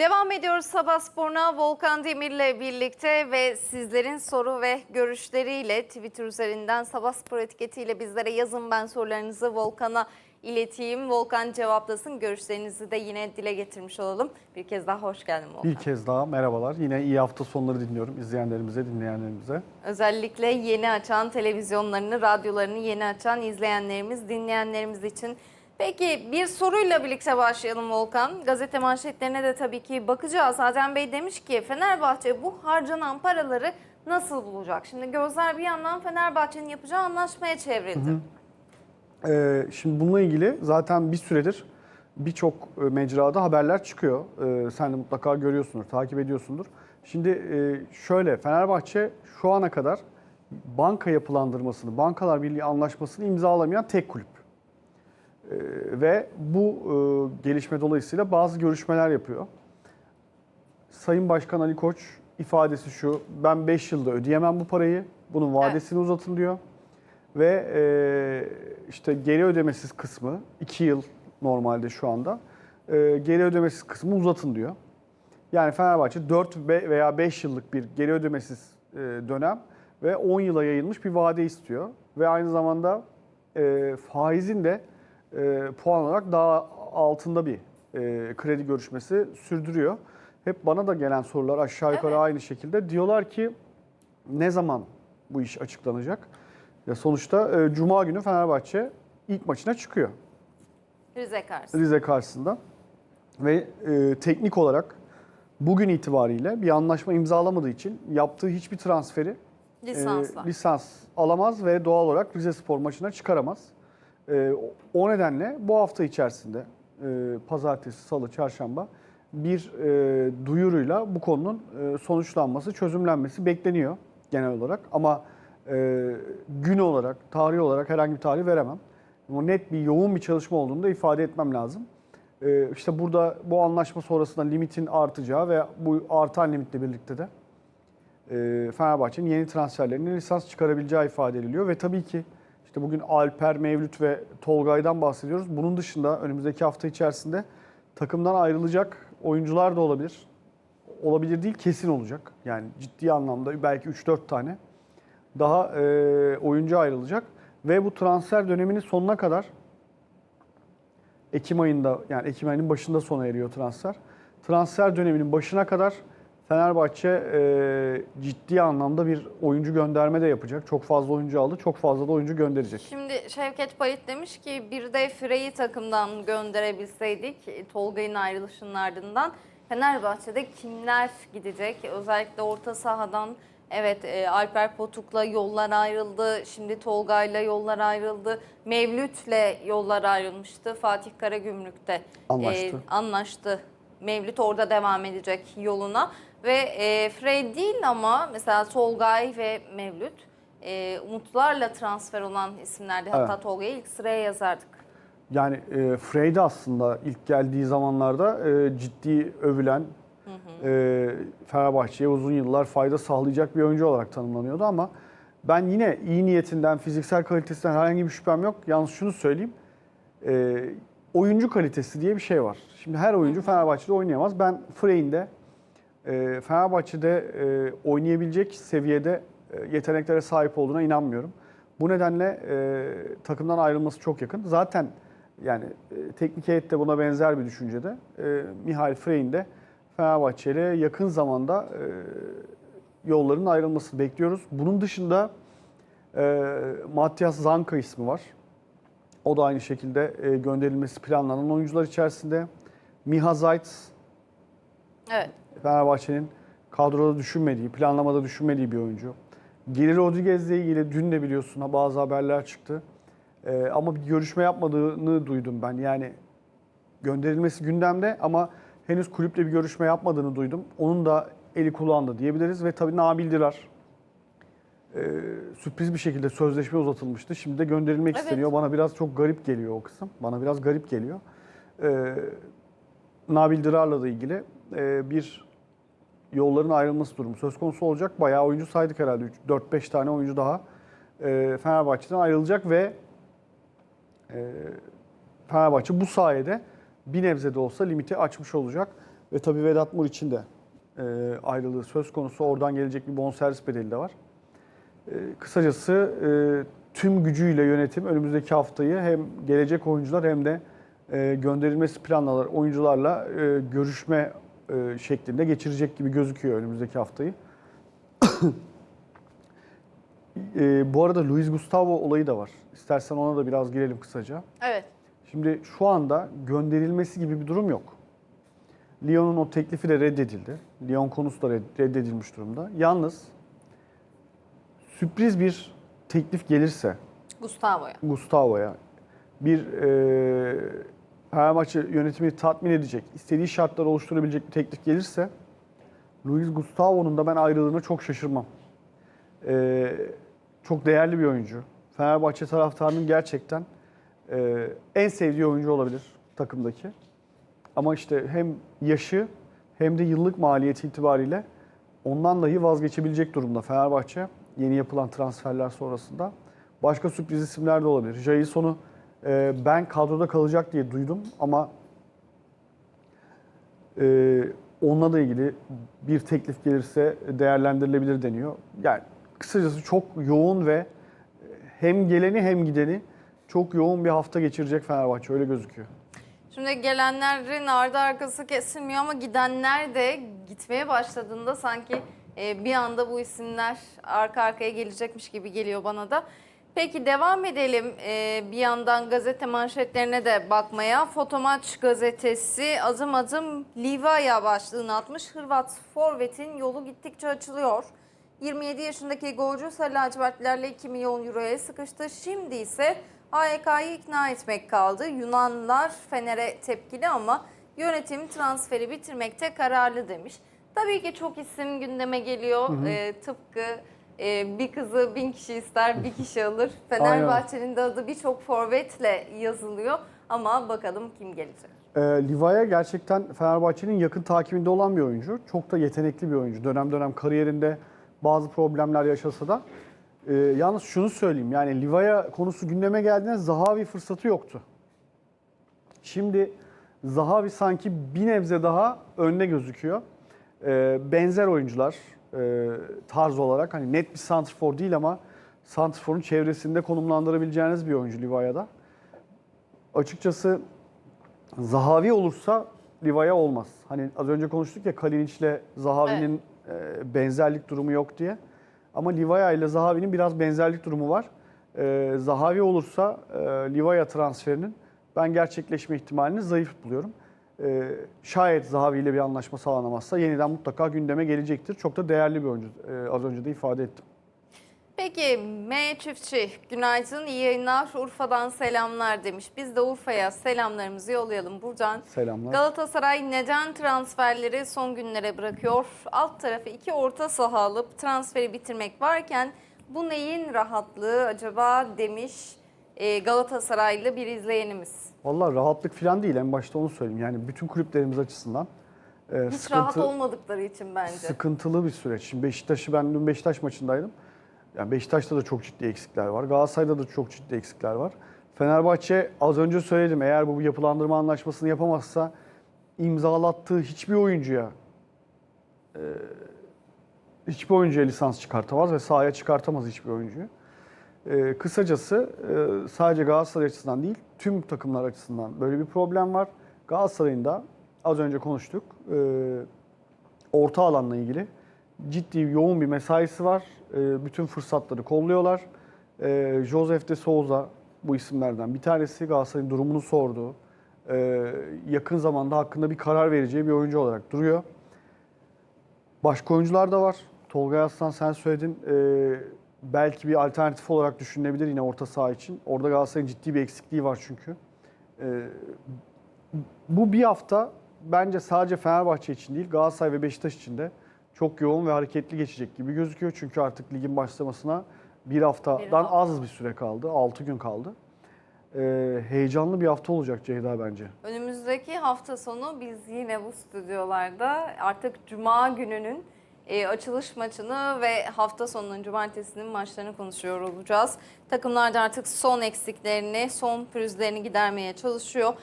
Devam ediyoruz Sabah Spor'una Volkan Demir'le birlikte ve sizlerin soru ve görüşleriyle Twitter üzerinden Sabah Spor etiketiyle bizlere yazın ben sorularınızı Volkan'a ileteyim. Volkan cevaplasın. Görüşlerinizi de yine dile getirmiş olalım. Bir kez daha hoş geldin Volkan. Bir kez daha merhabalar. Yine iyi hafta sonları dinliyorum izleyenlerimize, dinleyenlerimize. Özellikle yeni açan televizyonlarını, radyolarını yeni açan izleyenlerimiz, dinleyenlerimiz için. Peki bir soruyla birlikte başlayalım Volkan. Gazete manşetlerine de tabii ki bakacağız. Adem Bey demiş ki Fenerbahçe bu harcanan paraları nasıl bulacak? Şimdi gözler bir yandan Fenerbahçe'nin yapacağı anlaşmaya çevrildi. Ee, şimdi bununla ilgili zaten bir süredir birçok e, mecrada haberler çıkıyor. Ee, sen de mutlaka görüyorsundur, takip ediyorsundur. Şimdi e, şöyle Fenerbahçe şu ana kadar banka yapılandırmasını, Bankalar Birliği anlaşmasını imzalamayan tek kulüp. Ee, ve bu e, gelişme dolayısıyla bazı görüşmeler yapıyor. Sayın Başkan Ali Koç ifadesi şu, ben 5 yılda ödeyemem bu parayı, bunun vadesini uzatın diyor. Ve e, işte geri ödemesiz kısmı 2 yıl normalde şu anda. E, geri ödemesiz kısmı uzatın diyor. Yani Fenerbahçe 4 veya 5 yıllık bir geri ödemesiz e, dönem ve 10 yıla yayılmış bir vade istiyor. Ve aynı zamanda e, faizin de e, puan olarak daha altında bir e, kredi görüşmesi sürdürüyor. Hep bana da gelen sorular aşağı yukarı Evet. aynı şekilde. Diyorlar ki ne zaman bu iş açıklanacak? Ya sonuçta e, Cuma günü Fenerbahçe ilk maçına çıkıyor Rize karşısında. Rize karşısında. Ve e, teknik olarak bugün itibariyle bir anlaşma imzalamadığı için yaptığı hiçbir transferi e, lisans alamaz ve doğal olarak Rize Spor maçına çıkaramaz. E, o nedenle bu hafta içerisinde e, pazartesi, salı, çarşamba bir e, duyuruyla bu konunun e, sonuçlanması, çözümlenmesi bekleniyor genel olarak. Ama e, gün olarak, tarih olarak herhangi bir tarih veremem. Ama net bir yoğun bir çalışma olduğunu da ifade etmem lazım. E, işte burada bu anlaşma sonrasında limitin artacağı ve bu artan limitle birlikte de e, Fenerbahçe'nin yeni transferlerine lisans çıkarabileceği ifade ediliyor. Ve tabii ki işte bugün Alper, Mevlüt ve Tolgay'dan bahsediyoruz. Bunun dışında önümüzdeki hafta içerisinde takımdan ayrılacak oyuncular da olabilir. Olabilir değil kesin olacak. Yani ciddi anlamda belki 3-4 tane daha e, oyuncu ayrılacak. Ve bu transfer döneminin sonuna kadar Ekim ayında yani Ekim ayının başında sona eriyor transfer. Transfer döneminin başına kadar Fenerbahçe e, ciddi anlamda bir oyuncu gönderme de yapacak. Çok fazla oyuncu aldı, çok fazla da oyuncu gönderecek. Şimdi Şevket Bayit demiş ki bir de Frey'i takımdan gönderebilseydik e, Tolga'nın ayrılışının ardından Fenerbahçe'de kimler gidecek? Özellikle orta sahadan evet e, Alper Potuk'la yollar ayrıldı. Şimdi Tolga'yla yollar ayrıldı. Mevlüt'le yollar ayrılmıştı. Fatih Karagümrük'te Anlaştı. e, anlaştı. Mevlüt orada devam edecek yoluna. Ve e, Frey değil ama mesela Tolgay ve Mevlüt e, umutlarla transfer olan isimlerdi. Hatta Evet. Tolga'yı ilk sıraya yazardık. Yani e, Frey de aslında ilk geldiği zamanlarda e, ciddi övülen e, Fenerbahçe'ye uzun yıllar fayda sağlayacak bir oyuncu olarak tanımlanıyordu ama ben yine iyi niyetinden, fiziksel kalitesinden herhangi bir şüphem yok. Yalnız şunu söyleyeyim. e, oyuncu kalitesi diye bir şey var. Şimdi her oyuncu Fenerbahçe'de oynayamaz. Ben Frey'in de e, Fenerbahçe'de e, oynayabilecek seviyede e, yeteneklere sahip olduğuna inanmıyorum. Bu nedenle e, takımdan ayrılması çok yakın. Zaten yani teknik heyet de buna benzer bir düşüncede. E, Mihail Frey'in de Fenerbahçe ile yakın zamanda yolların ayrılmasını bekliyoruz. Bunun dışında e, Matias Zanka ismi var. O da aynı şekilde gönderilmesi planlanan oyuncular içerisinde. Miha Zayt Evet. Fenerbahçe'nin kadroda düşünmediği, planlamada düşünmediği bir oyuncu. Geri Rodriguez'le ilgili dün de biliyorsun ha, bazı haberler çıktı. Ee, ama bir görüşme yapmadığını duydum ben. Yani gönderilmesi gündemde ama henüz kulüple bir görüşme yapmadığını duydum. Onun da eli kulağında diyebiliriz ve tabii Nabil Dirar ee, sürpriz bir şekilde sözleşme uzatılmıştı. Şimdi de gönderilmek Evet. isteniyor. Bana biraz çok garip geliyor o kısım. Bana biraz garip geliyor. Ee, Nabil Dirar'la da ilgili e, bir yolların ayrılması durumu söz konusu olacak. Bayağı oyuncu saydık herhalde. 4-5 tane oyuncu daha e, Fenerbahçe'den ayrılacak ve e, Fenerbahçe bu sayede bir nebze de olsa limiti açmış olacak. Ve tabii Vedat Mur için de e, ayrılığı söz konusu. Oradan gelecek bir bonservis bedeli de var. E, kısacası e, tüm gücüyle yönetim önümüzdeki haftayı hem gelecek oyuncular hem de e, gönderilmesi planlanan oyuncularla e, görüşme e, şeklinde geçirecek gibi gözüküyor önümüzdeki haftayı. E, bu arada Luis Gustavo olayı da var. İstersen ona da biraz girelim kısaca. Evet. Şimdi şu anda gönderilmesi gibi bir durum yok. Lyon'un o teklifi de reddedildi. Lyon konusu da red- reddedilmiş durumda. Yalnız sürpriz bir teklif gelirse Gustavo'ya. Gustavo'ya bir e, Fenerbahçe yönetimi tatmin edecek, istediği şartları oluşturabilecek bir teklif gelirse Luis Gustavo'nun da ben ayrılığına çok şaşırmam. E, çok değerli bir oyuncu. Fenerbahçe taraftarının gerçekten e, en sevdiği oyuncu olabilir takımdaki. Ama işte hem yaşı hem de yıllık maliyeti itibariyle ondan dahi vazgeçebilecek durumda Fenerbahçe yeni yapılan transferler sonrasında. Başka sürpriz isimler de olabilir. Jason'u e, ben kadroda kalacak diye duydum ama e, onunla da ilgili bir teklif gelirse değerlendirilebilir deniyor. Yani kısacası çok yoğun ve hem geleni hem gideni çok yoğun bir hafta geçirecek Fenerbahçe öyle gözüküyor. Şimdi gelenlerin ardı arkası kesilmiyor ama gidenler de gitmeye başladığında sanki e, bir anda bu isimler arka arkaya gelecekmiş gibi geliyor bana da. Peki devam edelim e, bir yandan gazete manşetlerine de bakmaya. Fotomaç gazetesi adım adım Livaya başlığını atmış. Hırvat Forvet'in yolu gittikçe açılıyor. 27 yaşındaki golcü Sarı lacivertlilerle 2 milyon euroya sıkıştı. Şimdi ise AYK'yı ikna etmek kaldı. Yunanlar Fener'e tepkili ama yönetim transferi bitirmekte kararlı demiş. Tabii ki çok isim gündeme geliyor. Ee, tıpkı e, bir kızı bin kişi ister bir kişi alır. Fenerbahçe'nin de adı birçok forvetle yazılıyor. Ama bakalım kim gelecek. E, Livaya gerçekten Fenerbahçe'nin yakın takibinde olan bir oyuncu. Çok da yetenekli bir oyuncu. Dönem dönem kariyerinde bazı problemler yaşasa da. E, yalnız şunu söyleyeyim yani Livaya konusu gündeme geldiğinde Zahavi fırsatı yoktu. Şimdi Zahavi sanki bir nebze daha önde gözüküyor. E, benzer oyuncular e, tarz olarak hani net bir santrfor değil ama santrforun çevresinde konumlandırabileceğiniz bir oyuncu Livaya'da. Açıkçası Zahavi olursa Livaya olmaz. Hani az önce konuştuk ya Kalinic'le Zahavi'nin e, benzerlik durumu yok diye. Ama Livaya ile Zahavi'nin biraz benzerlik durumu var. E, Zahavi olursa e, Livaya transferinin ben gerçekleşme ihtimalini zayıf buluyorum. E, şayet Zahavi ile bir anlaşma sağlanamazsa yeniden mutlaka gündeme gelecektir. Çok da değerli bir oyuncu. E, az önce de ifade ettim. Peki M Çiftçi günaydın iyi yayınlar Urfa'dan selamlar demiş. Biz de Urfa'ya selamlarımızı yollayalım buradan. Selamlar. Galatasaray neden transferleri son günlere bırakıyor? Alt tarafı iki orta saha alıp transferi bitirmek varken bu neyin rahatlığı acaba demiş e, Galatasaraylı bir izleyenimiz. Vallahi rahatlık falan değil en başta onu söyleyeyim. Yani bütün kulüplerimiz açısından e, Hiç rahat olmadıkları için bence. sıkıntılı bir süreç. Şimdi Beşiktaş'ı ben dün Beşiktaş maçındaydım. Yani Beşiktaş'ta da çok ciddi eksikler var. Galatasaray'da da çok ciddi eksikler var. Fenerbahçe az önce söyledim eğer bu yapılandırma anlaşmasını yapamazsa imzalattığı hiçbir oyuncuya e, hiçbir oyuncuya lisans çıkartamaz ve sahaya çıkartamaz hiçbir oyuncuyu. E, kısacası e, sadece Galatasaray açısından değil tüm takımlar açısından böyle bir problem var. Galatasaray'ın da az önce konuştuk. E, orta alanla ilgili ciddi yoğun bir mesaisi var. E, bütün fırsatları kolluyorlar. E, Joseph de Souza bu isimlerden bir tanesi Galatasaray'ın durumunu sordu. E, yakın zamanda hakkında bir karar vereceği bir oyuncu olarak duruyor. Başka oyuncular da var. Tolga Aslan sen söyledin. E, belki bir alternatif olarak düşünülebilir yine orta saha için. Orada Galatasaray'ın ciddi bir eksikliği var çünkü. E, bu bir hafta bence sadece Fenerbahçe için değil Galatasaray ve Beşiktaş için de çok yoğun ve hareketli geçecek gibi gözüküyor. Çünkü artık ligin başlamasına bir haftadan Bir hafta. az bir süre kaldı. 6 gün kaldı. Ee, heyecanlı bir hafta olacak Ceyda bence. Önümüzdeki hafta sonu biz yine bu stüdyolarda artık Cuma gününün e, açılış maçını ve hafta sonunun cumartesinin maçlarını konuşuyor olacağız. Takımlar da artık son eksiklerini, son pürüzlerini gidermeye çalışıyor.